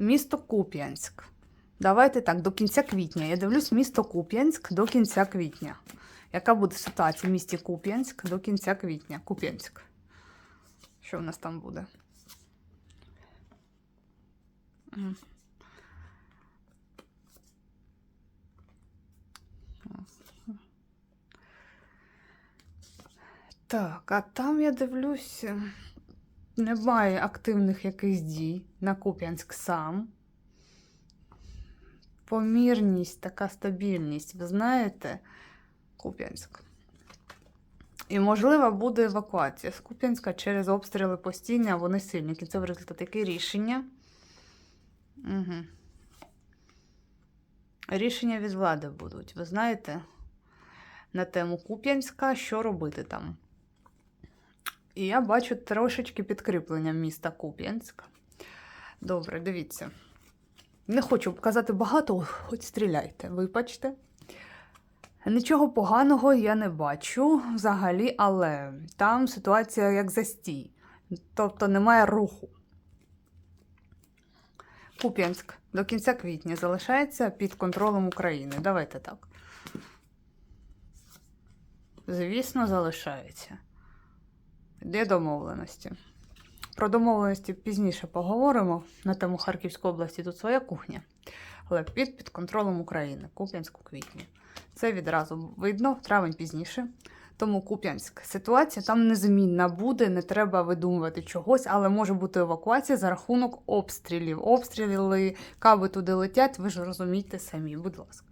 Місто Куп'янськ. Давайте так, до кінця квітня. Я дивлюсь місто Куп'янськ до кінця квітня. Яка буде ситуація в місті Куп'янськ до кінця квітня? Куп'янськ. Що в нас там буде? Так, а там я дивлюся, немає активних якихось дій на Куп'янськ сам. Помірність, така стабільність, ви знаєте, Куп'янськ. І, можливо, буде евакуація з Куп'янська через обстріли постійні, а вони сильні. Кінцевий результат яке рішення? Угу. Рішення від влади будуть. Ви знаєте, на тему Куп'янська, що робити там. І я бачу трошечки підкріплення міста Куп'янськ. Добре, дивіться. Не хочу показати багато, хоч стріляйте, вибачте. Нічого поганого я не бачу взагалі, але там ситуація як застій. Тобто немає руху. Куп'янськ до кінця квітня залишається під контролем України. Давайте так. Звісно, залишається. Де домовленості? Про домовленості пізніше поговоримо. На тему Харківської області тут своя кухня. Але під, під контролем України. Куп'янськ у квітні. Це відразу видно, в травень пізніше. Тому Куп'янськ. Ситуація там незмінна буде, не треба видумувати чогось, але може бути евакуація за рахунок обстрілів. Обстріли, каби туди летять, ви ж розумієте самі, будь ласка.